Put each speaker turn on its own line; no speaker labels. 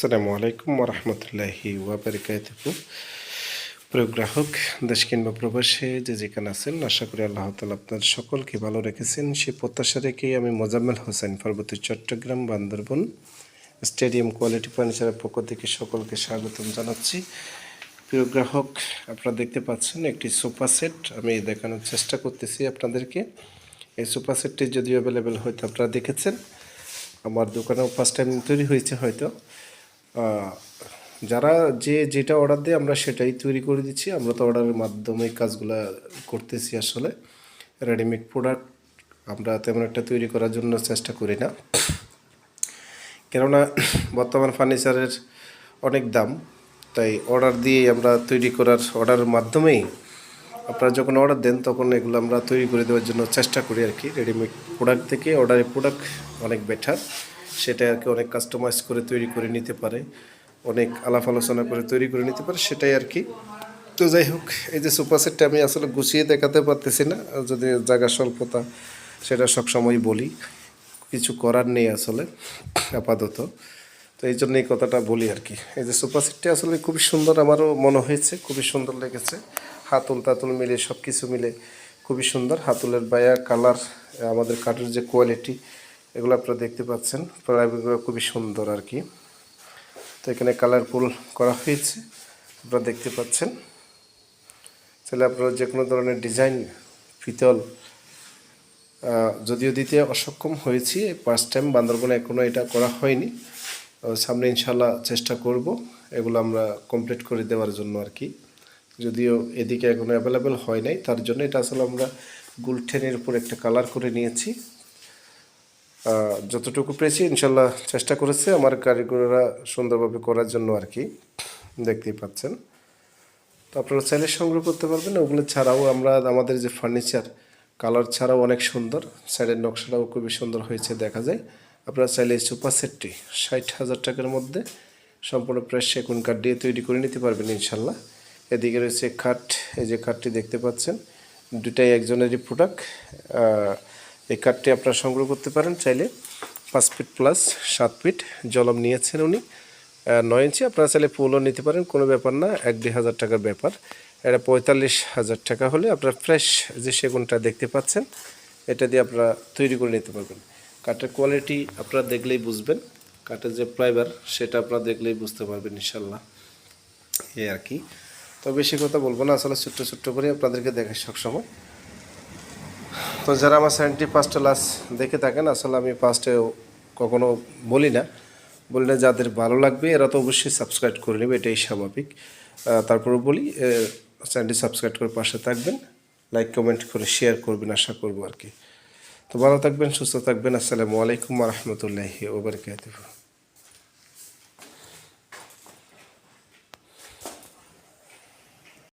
আসসালামু আলাইকুম রহমতুল্লাহি ওয়াবারকাতুহু। প্রিয় গ্রাহক, দেশ কিংবা প্রবাসে যে যেখানে আছেন, আশা করি আল্লাহ তালা আপনার সকলকে ভালো রেখেছেন। সে প্রত্যাশা রেখেই আমি মোজাম্মেল হোসেন, পার্বতী চট্টগ্রাম, বান্দরবন স্টেডিয়াম কোয়ালিটি ফার্নিচারের পক্ষ থেকে সকলকে স্বাগতম জানাচ্ছি। প্রিয় গ্রাহক, আপনারা দেখতে পাচ্ছেন একটি সোফা সেট। আমি দেখানোর চেষ্টা করতেছি আপনাদেরকে। এই সোফা সেটটি যদিও অ্যাভেলেবেল হয়তো আপনারা দেখেছেন। আমার দোকানেও ফার্স্ট টাইম তৈরি হয়েছে হয়তো। যারা যে যেটা অর্ডার দেয় আমরা সেটাই তৈরি করে দিচ্ছি। আমরা তো অর্ডারের মাধ্যমে কাজগুলো করতেছি আসলে। রেডিমেড প্রোডাক্ট আমরা তেমন একটা তৈরি করার জন্য চেষ্টা করি না। কেননা বর্তমান ফার্নিচারের অনেক দাম, তাই অর্ডার দিয়ে আমরা তৈরি করার অর্ডারের মাধ্যমেই আপনারা যখন অর্ডার দেন, তখন এগুলো আমরা তৈরি করে দেওয়ার জন্য চেষ্টা করি আর কি। রেডিমেড প্রোডাক্ট থেকে অর্ডারের প্রোডাক্ট অনেক বেটার সেটা আর কি অনেক কাস্টমাইজ করে তৈরি করে নিতে পারে, অনেক আলাপ আলোচনা করে তৈরি করে নিতে পারে, সেটাই আর কি। তো যাই হোক, এই যে সোফা সেটটা আমি আসলে গুছিয়ে দেখাতে পারতেছি না, যদি জায়গা স্বল্পতা সেটা সবসময় বলি, কিছু করার নেই আসলে, আপাতত। তো এই জন্য এই কথাটা বলি আর কি। এই যে সোফা সেটটি আসলে খুবই সুন্দর আমারও মনে হয়েছে, খুবই সুন্দর লেগেছে। হাতুল তাতুল মিলে সব কিছু মিলে খুবই সুন্দর। হাতুলের বায়া কালার আমাদের কাঠের যে কোয়ালিটি এগুলো আপনারা দেখতে পাচ্ছেন। প্রায়গুলো খুবই সুন্দর আর কি তো এখানে কালারফুল করা হয়েছে আপনারা দেখতে পাচ্ছেন। তাহলে আপনারা যে কোনো ধরনের ডিজাইন আহ, যদিও দিতে অসক্ষম হয়েছি ফার্স্ট টাইম বান্দরবনে এখনও এটা করা হয়নি। সামনে ইনশাল্লাহ চেষ্টা করব এগুলো আমরা কমপ্লিট করে দেওয়ার জন্য আর কি যদিও এদিকে এখনও অ্যাভেলেবেল হয় নাই তার জন্য এটা আসলে আমরা গুলঠেনের উপর একটা কালার করে নিয়েছি। যতটুকু পেরেছি, ইনশাল্লাহ চেষ্টা করেছে আমার কারিগররা সুন্দরভাবে করার জন্য আর কি। দেখতেই পাচ্ছেন। তো আপনারা চাইলে সংগ্রহ করতে পারবেন, ওগুলো ছাড়াও আমরা, আমাদের যে ফার্নিচার কালার ছাড়াও অনেক সুন্দর। সাইডের নকশাটাও খুবই সুন্দর হয়েছে দেখা যায়। আপনারা চাইলে সুপার সেটটি ষাট হাজার টাকার মধ্যে সম্পূর্ণ প্রেস সেগুন কাঠ দিয়ে তৈরি করে নিতে পারবেন ইনশাল্লাহ। এদিকে রয়েছে খাট, এই যে খাটটি দেখতে পাচ্ছেন। দুটাই একজনেরই প্রোডাক্ট এই কাঠটি আপনারা সংগ্রহ করতে পারেন চাইলে পাঁচ ফিট প্লাস সাত ফিট, জলম নিয়েছেন উনি। নয় ইঞ্চি, আপনারা চাইলে ফুলও নিতে পারেন, কোনো ব্যাপার না, এক দুই হাজার টাকার ব্যাপার। এটা পঁয়তাল্লিশ হাজার টাকা হলে আপনারা ফ্রেশ যে সেগুনটা দেখতে পাচ্ছেন, এটা দিয়ে আপনারা তৈরি করে নিতে পারবেন। কাঠের কোয়ালিটি আপনারা দেখলেই বুঝবেন কাঠের যে প্লাইবার সেটা আপনারা দেখলেই বুঝতে পারবেন ইনশাল্লাহ এই আর কি। তো বেশি কথা বলব না, আসলে ছোট্ট ছোট্ট করে আপনাদেরকে দেখাই সবসময়। তো যারা আমার চ্যানেলটি পাঁচটা লাস দেখে থাকেন, আসলে আমি ফার্স্টে কখনো বলি না। বলি না, যাদের ভালো লাগবে, এরা তো অবশ্যই সাবস্ক্রাইব করে নেবে, এটাই স্বাভাবিক। তারপরে বলি চ্যানেলটি সাবস্ক্রাইব করে পাশে থাকবেন লাইক কমেন্ট করে শেয়ার করবেন, আশা করব আর কি। তো ভালো থাকবেন, সুস্থ থাকবেন, আসসালামু আলাইকুম রহমতুল্লাহি ওবরকাতুহ